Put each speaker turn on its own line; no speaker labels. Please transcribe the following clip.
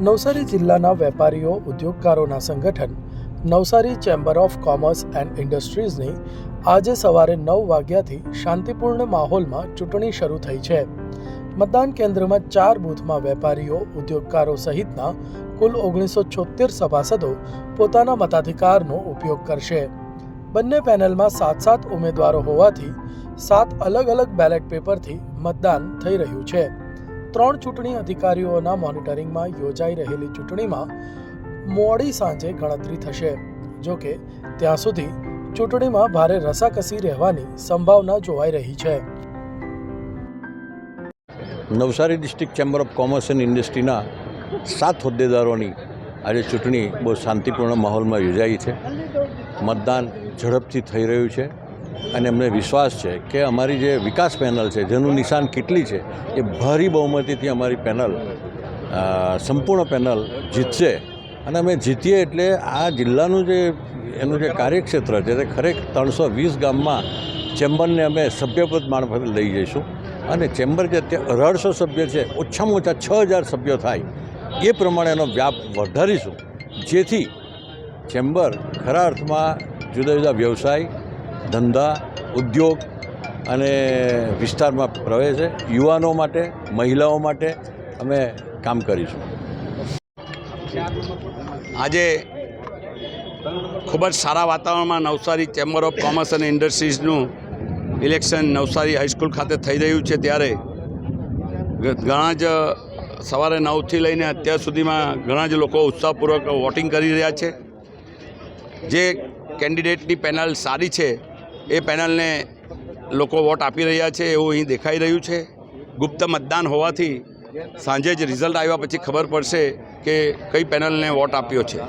નવસારી જિલ્લાના વેપારીઓ, ઉદ્યોગકારોના સંગઠન, Navsari chamber of commerce and ઇન્ડસ્ટ્રીઝની આજે સવારે નવ વાગ્યાથી શાંતિપૂર્ણ માહોલમાં ચૂંટણી શરૂ થઈ છે. મતદાન કેન્દ્રમાં ચાર બૂથમાં વેપારીઓ, ઉદ્યોગકારો સહિતના કુલ ઓગણીસો છોતેર સભાસદો પોતાના મતાધિકારનો ઉપયોગ કરશે. બંને પેનલમાં સાત સાત ઉમેદવારો હોવાથી સાત અલગ અલગ બેલેટ પેપરથી મતદાન થઈ રહ્યું છે. ત્રણ ચૂંટણી અધિકારીઓના મોનિટરિંગમાં યોજાઈ રહેલી ચૂંટણીમાં મોડી સાંજે ગણતરી થશે. જો કે, ત્યાં સુધી ચૂંટણીમાં ભારે રસાકસી રહેવાની સંભાવના જોવાઈ રહી છે.
Navsari district chamber of commerce and ઇન્ડસ્ટ્રીના સાત હોદ્દેદારોની આજે ચૂંટણી બહુ શાંતિપૂર્ણ માહોલમાં યોજાઈ છે. મતદાન ઝડપથી થઈ રહ્યું છે. અને અમને વિશ્વાસ છે કે અમારી જે વિકાસ પેનલ છે, જેનું નિશાન કેટલી છે, એ ભારી બહુમતીથી અમારી પેનલ સંપૂર્ણ પેનલ જીતશે. અને અમે જીતીએ એટલે આ જિલ્લાનું જે, એનું જે કાર્યક્ષેત્ર છે, તે ખરેખર ત્રણસો વીસ ગામમાં ચેમ્બરને અમે સભ્યપદ મારફતે લઈ જઈશું. અને ચેમ્બર જે અત્યારે અઢારસો સભ્ય છે, ઓછામાં ઓછા છ હજાર સભ્યો થાય, એ પ્રમાણે એનો વ્યાપ વધારીશું. જેથી ચેમ્બર ખરા અર્થમાં જુદા જુદા વ્યવસાય ધંધા, ઉદ્યોગ અને વિસ્તારમાં પ્રવેશે યુવાનો માટે, મહિલાઓ માટે અમે કામ કરીશું.
આજે ખૂબ જ સારા વાતાવરણમાં નવસારી ચેમ્બર ઓફ કોમર્સ અને ઇન્ડસ્ટ્રીઝનું ઇલેક્શન નવસારી હાઈસ્કૂલ ખાતે થઈ રહ્યું છે ત્યારે ઘણા જ સવારે નવથી લઈને અત્યાર સુધીમાં ઘણા જ લોકો ઉત્સાહપૂર્વક વોટિંગ કરી રહ્યા છે. જે કેન્ડિડેટની પેનલ સારી છે એ પેનલને લોકો વોટ આપી રહ્યા છે એવું અહીં દેખાઈ રહ્યું છે. ગુપ્ત મતદાન હોવાથી સાંજે જ રિઝલ્ટ આવ્યા પછી ખબર પડશે કે કઈ પેનલને વોટ આપ્યો છે.